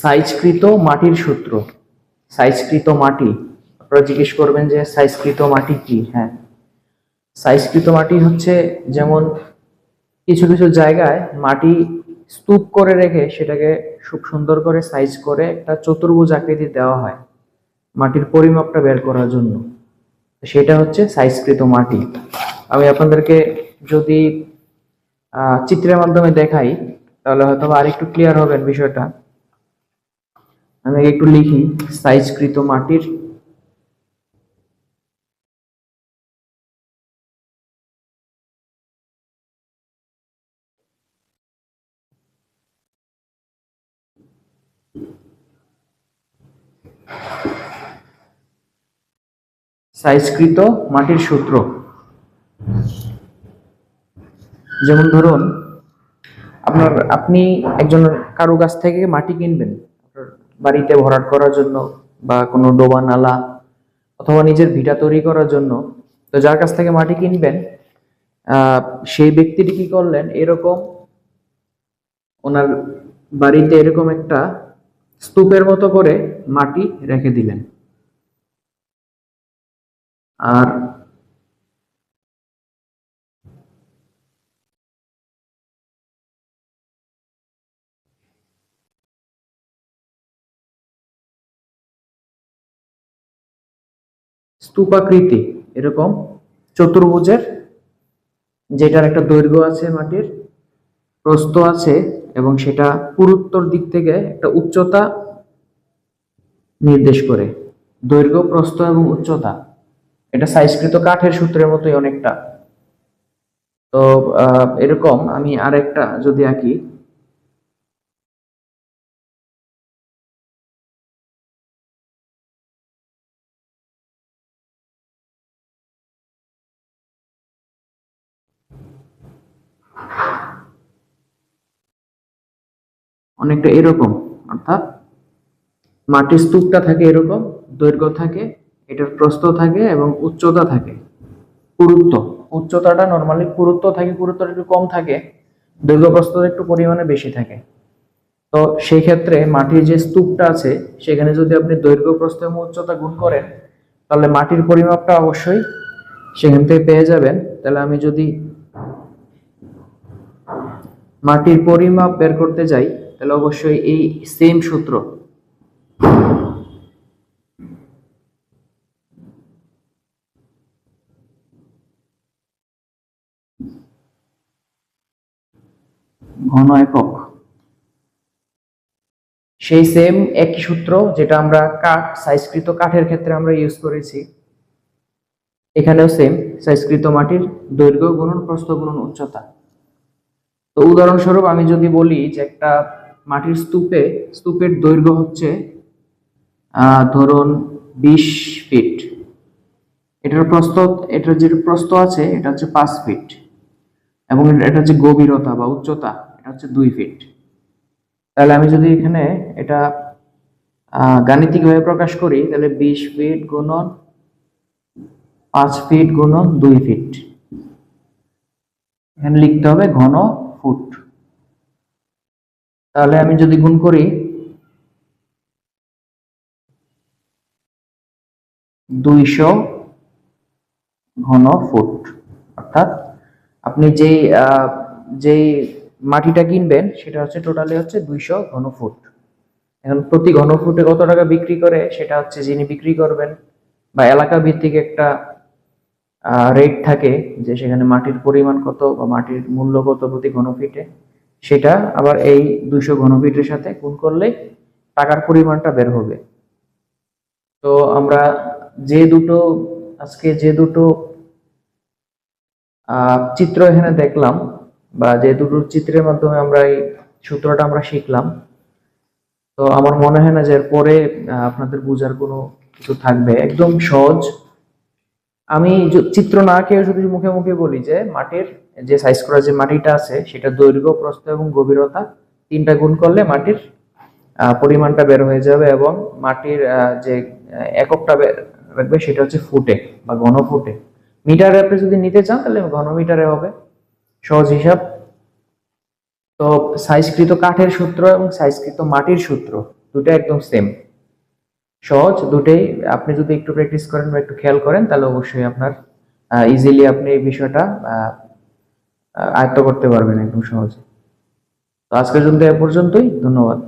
সাইজকৃত মাটির সূত্র। সাইজকৃত মাটি। আপনারা জিজ্ঞেস করবেন যে সাইজকৃত মাটি কি? হ্যাঁ। সাইজকৃত মাটি হচ্ছে যেমন কিছু কিছু জায়গায় মাটি স্তূপ করে রেখে সেটাকে খুব সুন্দর করে সাইজ করে একটা চতুর্ভুজ আকৃতি দেওয়া হয় মাটির পরিমাপটা বের করার জন্য। সেটা হচ্ছে সাইজকৃত মাটি। আমি আপনাদেরকে যদি চিত্রের মাধ্যমে দেখাই, তাহলে হয়তো আরেকটু ক্লিয়ার হবেন বিষয়টা। আমি একটু লিখি। সাইজকৃত মাটির সাইজকৃত মাটির সূত্র। যেমন ধরুন, আপনার, আপনি একজন কারও কাছ থেকে মাটি কিনবেন। বাড়িতে ভরাট করার জন্য বা কোনো ডোবা নালা অথবা নিজের ভিটা তৈরি করার জন্য, তো যার কাছ থেকে মাটি কিনবেন সেই ব্যক্তিটি কি করলেন? এরকম ওনার বাড়িতে এরকম একটা স্তূপের মতো করে মাটি রেখে দিলেন। আর স্তূপাকৃতি, এরকম চতুর্ভুজের, যেটার একটা দৈর্ঘ্য আছে মাটির, প্রস্থ আছে, এবং সেটা পুরুত্তর দিক থেকে একটা উচ্চতা নির্দেশ করে। দৈর্ঘ্য, প্রস্থ এবং উচ্চতা। এটা সাইজকৃত কাঠের সূত্রের মতোই অনেকটা। তো এরকম আমি আরেকটা যদি আঁকি অনেকটা এরকম, অর্থাৎ মাটির স্তূপটা থাকে এরকম, দৈর্ঘ্য থাকে, এটার প্রস্থ থাকে এবং উচ্চতা থাকে, পুরুত্ব। উচ্চতাটা নর্মালি পুরুত্ব থাকে, পুরুত্বটা একটু কম থাকে, দৈর্ঘ্য প্রস্থ একটু পরিমাণে বেশি থাকে। তো সেই ক্ষেত্রে মাটির যে স্তূপটা আছে, সেখানে যদি আপনি দৈর্ঘ্য, প্রস্থ এবং উচ্চতা গুণ করেন, তাহলে মাটির পরিমাপটা অবশ্যই সেখান থেকে পেয়ে যাবেন। তাহলে আমি যদি মাটির পরিমাপ বের করতে যাই তাহলে অবশ্যই এই সেম সূত্র। ঘন একক। সেই সেম একই সূত্র যেটা আমরা কাঠ সাইজকৃত কাঠের ক্ষেত্রে আমরা ইউজ করেছি। এখানেও সেম সাইজকৃত মাটির দৈর্ঘ্য গুণন প্রস্থ গুণন উচ্চতা। তো উদাহরণস্বরূপ আমি যদি বলি যে একটা মাটির স্তূপে, স্তূপের দৈর্ঘ্য হচ্ছে ধরুন বিশ ফিট। এটার প্রস্থ, এটার যে প্রস্থ আছে, এটা হচ্ছে পাঁচ ফিট। এবং এটা- হচ্ছে গভীরতা বা উচ্চতা, এটা হচ্ছে দুই ফিট। তাহলে আমি যদি এখানে এটা গাণিতিকভাবে প্রকাশ করি, তাহলে বিশ ফিট গুণন পাঁচ ফিট গুণন দুই ফিট। এখানে লিখতে হবে ঘন ফুট। তাহলে আমি যদি গুণ করি দুইশো ঘন ফুট, অর্থাৎ আপনি যেই যেই মাটিটা কিনবেন, সেটা হচ্ছে টোটালি হচ্ছে দুইশো ঘন ফুট। এখন প্রতি ঘন ফুটে কত টাকা বিক্রি করে, সেটা হচ্ছে যিনি বিক্রি করবেন, বা এলাকা ভিত্তিক একটা রেট থাকে যে সেখানে মাটির পরিমাণ কত বা মাটির মূল্য কত প্রতি ঘনফিটে সেটা আবার এই দুইশো ঘনফিটের সাথে গুণ করলে টাকার পরিমাণটা বের হবে। তো আমরা যে দুটো আজকে যে দুটো চিত্র এখানে দেখলাম বা যে দুটো চিত্রের মাধ্যমে আমরা এই সূত্রটা আমরা শিখলাম। তো আমার মনে হয় না যে আহ, আপনাদের বোঝার কোনো কিছু থাকবে। একদম সহজ। আমি চিত্র না কেউ যদি মুখে মুখে বলি যে মাটির যে সাইজ করা যে মাটিটা আছে, সেটা দৈর্ঘ্য, প্রস্থ এবং গভীরতা তিনটা গুণ করলে মাটির পরিমাণটা বের হয়ে যাবে এবং মাটির যে এককটা রাখবে সেটা হচ্ছে ফুটে বা ঘন ফুটে। মিটারে আপনি যদি নিতে চান, তাহলে ঘন মিটারে হবে। সহজ হিসাব। তো সাইজকৃত কাঠের সূত্র এবং সাইজকৃত মাটির সূত্র দুটো একদম সেম সহজ, দুটোই। আপনি যদি একটু প্র্যাকটিস করেন বা একটু খেয়াল করেন, তাহলে অবশ্যই আপনার ইজিলি আপনি এই বিষয়টা আয়ত্ত করতে পারবেন একদম সহজে। তো আজকের জন্য এ পর্যন্তই। ধন্যবাদ।